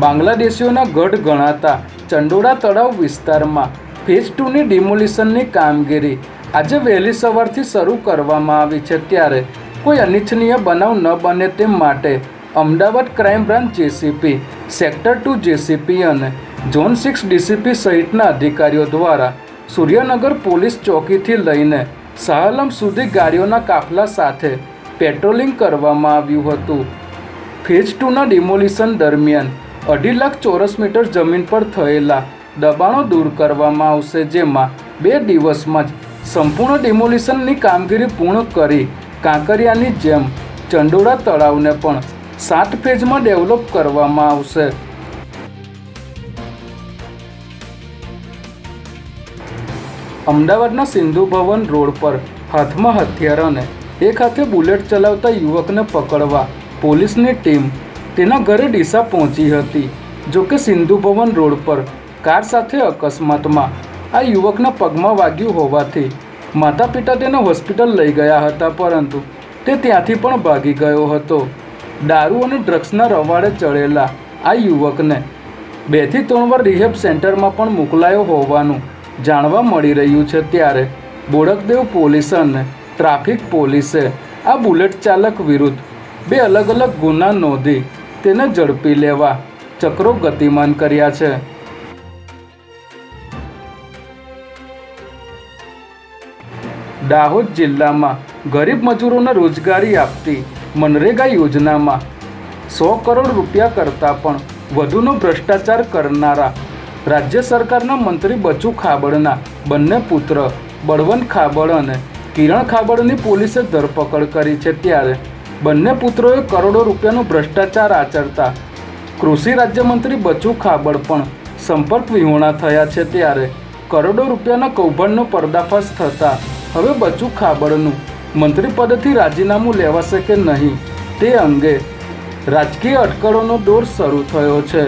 બાંગ્લાદેશીઓના ગઢ ગણાતા ચંડોળા તળાવ વિસ્તારમાં ફેઝ ટુની ડિમોલિશનની કામગીરી આજે વહેલી સવારથી શરૂ કરવામાં આવી છે. ત્યારે કોઈ અનિચ્છનીય બનાવ ન બને તે માટે Ahmedabad crime branch JCP sector two JCP અને ઝોન સિક્સ ડીસીપી સહિતના અધિકારીઓ દ્વારા સૂર્યનગર પોલીસ ચોકીથી લઈને શાહલમ સુધી ગાડીઓના કાફલા સાથે પેટ્રોલિંગ કરવામાં આવ્યું હતું. ફેઝ ટુના ડિમોલિશન દરમિયાન અઢી લાખ ચોરસ મીટર જમીન પર થયેલા દબાણો દૂર કરવામાં આવશે, જેમાં બે દિવસમાં જ સંપૂર્ણ ડિમોલિશનની કામગીરી પૂર્ણ કરી કાંકરિયાની જેમ ચંડોળા તળાવને પણ સાત ફેઝમાં ડેવલપ કરવામાં આવશે. અમદાવાદના સિંધુ ભવન રોડ પર હાથમાં હથિયાર અને એક હાથે બુલેટ ચલાવતા યુવકને પકડવા પોલીસની ટીમ તેના ઘરે ડીસા પહોંચી હતી. જોકે સિંધુ ભવન રોડ પર કાર સાથે અકસ્માતમાં આ યુવકના પગમાં વાગ્યું હોવાથી માતા પિતા તેને હોસ્પિટલ લઈ ગયા હતા, પરંતુ તે ત્યાંથી પણ ભાગી ગયો હતો. દારૂ અને ડ્રગ્સના રવાડે ચડેલા આ યુવકને બેથી ત્રણ વાર રિહેબ સેન્ટરમાં પણ મોકલાયો હોવાનું જાણવા મળી રહ્યું છે ત્યારે બોડકદેવ પોલીસ અને ટ્રાફિક પોલીસે આ બુલેટ ચાલક વિરુદ્ધ બે અલગ અલગ ગુના નોંધી તેને ઝડપી લેવા ચક્રો ગતિમાન કર્યા છે. દાહોદ જિલ્લામાં ગરીબ મજૂરોને રોજગારી આપતી મનરેગા યોજનામાં સો કરોડ રૂપિયા કરતાં પણ વધુનો ભ્રષ્ટાચાર કરનારા રાજ્ય સરકારના મંત્રી બચુ ખાબડના બંને પુત્ર બળવંત ખાબડ અને કિરણ ખાબડની પોલીસે ધરપકડ કરી છે ત્યારે બંને પુત્રોએ કરોડો રૂપિયાનો ભ્રષ્ટાચાર આચરતા. કૃષિ રાજ્યમંત્રી બચુ ખાબડ પણ સંપર્ક વિહોણા થયા છે ત્યારે કરોડો રૂપિયાના કૌભાંડનો પર્દાફાશ થતાં. હવે બચુ ખાબડનું મંત્રી પદેથી રાજીનામું લેવાશે કે નહીં તે અંગે રાજકીય અટકળોનો દોર શરૂ થયો છે.